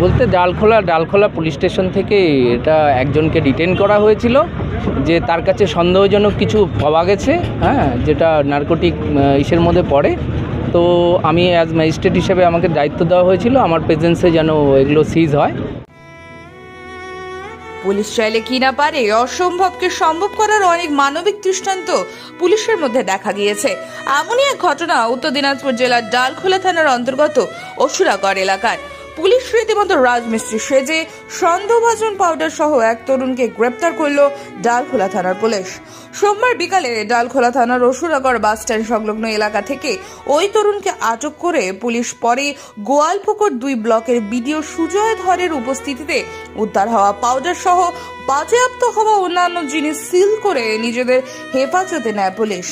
বলতে Dalkhola Dalkhola police station থেকে এটা একজনকে ডিটেন করা হয়েছিল, যে তার কাছে সন্দেহজনক কিছু পাওয়া গেছে হ্যাঁ যেটা নার্কোটিক ইসের মধ্যে পড়ে। তো আমি অ্যাজ ম্যাজিস্ট্রেট হিসেবে আমাকে দায়িত্ব দেওয়া হয়েছিল, আমার প্রেজেন্সে যেন এগুলো সিজ হয়। পুলিশ চাইলে কি না পারে, অসম্ভবকে সম্ভব করার অনেক মানবিক দৃষ্টান্ত পুলিশের মধ্যে দেখা গিয়েছে। এমনই এক ঘটনা উত্তর দিনাজপুর জেলার ডালখোলা থানার অন্তর্গত অসুরাগড় এলাকার। পুলিশ রীতিমতো রাজমিস্ত্রি সেজে সন্দেহভাজন পাউডার সহ এক তরুণকে গ্রেপ্তার করল ডালখোলা থানার পুলিশ। সোমবার বিকালে ডালখোলা থানার রসুরাগড় বাস স্ট্যান্ড সংলগ্ন এলাকা থেকে ওই তরুণকে আটক করে পুলিশ পরে গোয়ালপুকুর দুই ব্লকের বিডিও সুজয় ধরের উপস্থিতিতে উদ্ধার হওয়া পাউডার সহ বাজেয়াপ্ত হওয়া অন্যান্য জিনিস সিল করে নিজেদের হেফাজতে নেয় পুলিশ।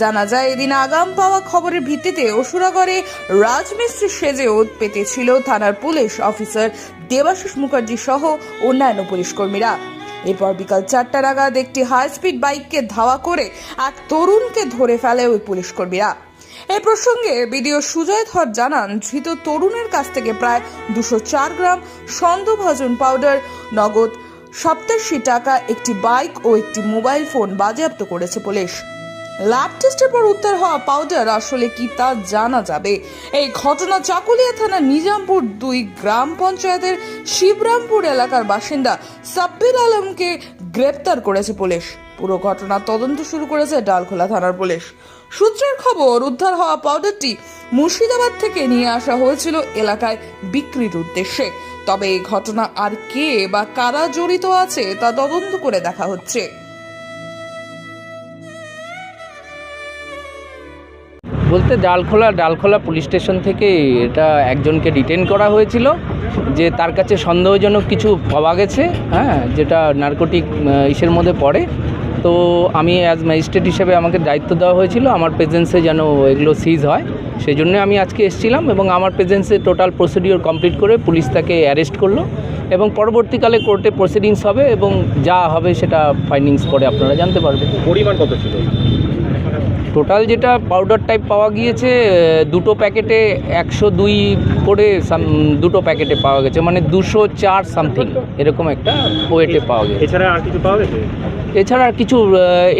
জানা যায়, এদিন আগাম পাওয়া খবরের ভিত্তিতে অসুরাগড়ে রাজমিস্ত্রি সেজে ওত পেতেছিল থানার পুলিশ অফিসার দেবাশিস মুখার্জি সহ অন্যান্য পুলিশ কর্মীরা। এরপর বিকাল চারটা নাগাদ একটি হাই স্পিড বাইককে ধাওয়া করে এক তরুণকে ধরে ফেলে ওই পুলিশ কর্মীরা। এই প্রসঙ্গে বিডিও সুজয় ধর জানান, ধৃত তরুণের কাছ থেকে প্রায় দুশো চার গ্রাম সন্দেহভাজন পাউডার, নগদ সপ্তাশি টাকা একটি বাইক ও একটি মোবাইল ফোন বাজেয়াপ্ত করেছে পুলিশ। ল্যাব টেস্টের পর উত্তর হওয়া পাউডার আসলে কি তা জানা যাবে? এই ঘটনা চাকুলিয়া থানার নিজামপুর দুই গ্রাম পঞ্চায়েতের শিবরামপুর এলাকার বাসিন্দা সাব্বির আলমকে গ্রেপ্তার করেছে পুলিশ। পুরো ঘটনা তদন্ত শুরু করেছে ডালখোলা থানার পুলিশ। সূত্রের খবর, উদ্ধার হওয়া পাউডারটি মুর্শিদাবাদ থেকে নিয়ে আসা হয়েছিল এলাকায় বিক্রির উদ্দেশ্যে। তবে এই ঘটনা আর কে বা কারা জড়িত আছে তা তদন্ত করে দেখা হচ্ছে। বলতে ডালখোলা ডালখোলা পুলিশ স্টেশন থেকে এটা একজনকে ডিটেন করা হয়েছিল, যে তার কাছে সন্দেহজনক কিছু পাওয়া গেছে হ্যাঁ যেটা নার্কোটিক ইসের মধ্যে পড়ে। তো আমি অ্যাজ ম্যাজিস্ট্রেট হিসেবে আমাকে দায়িত্ব দেওয়া হয়েছিল, আমার প্রেজেন্সে যেন এগুলো সিজ হয়। সেই জন্য আমি আজকে এসেছিলাম এবং আমার প্রেজেন্সে টোটাল প্রসিডিওর কমপ্লিট করে পুলিশ তাকে অ্যারেস্ট করল এবং পরবর্তীকালে কোর্টে প্রসিডিংস হবে এবং যা হবে সেটা ফাইন্ডিংস পরে আপনারা জানতে পারবেন। পরিমাণ কত ছিল? টোটাল যেটা পাউডার টাইপ পাওয়া গিয়েছে দুটো প্যাকেটে একশো দুই করে সাম দুটো প্যাকেটে পাওয়া গেছে মানে দুশো চার সামথিং এরকম একটা ওয়েটে পাওয়া গেছে। এছাড়া আর কিছু পাওয়া গেছে? এছাড়া আর কিছু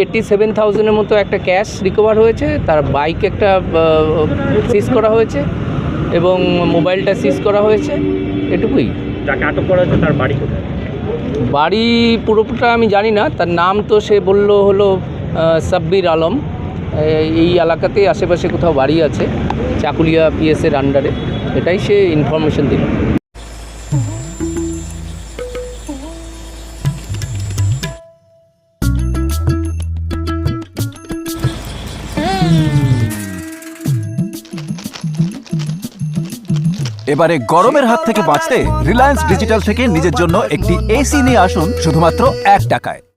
এইটটি সেভেন থাউজেন্ডের মতো একটা ক্যাশ রিকভার হয়েছে তার বাইক একটা সিজ করা হয়েছে এবং মোবাইলটা সিজ করা হয়েছে এটুকুই। যাকে আটক করা হয়েছে তার বাড়ি কোথায়? বাড়ি পুরোটা আমি জানি না তার নাম তো সে বলল হলো সাব্বির আলম। এই- এলাকাতেই আশেপাশে কোথাও বাড়ি আছে, চাকুলিয়া পিএসের আন্ডারে এটাই সে ইনফরমেশন দিল। এবারে গরমের হাত থেকে বাঁচতে রিলায়েন্স ডিজিটাল থেকে নিজের জন্য একটি এসি নিয়ে আসুন শুধুমাত্র এক টাকায়।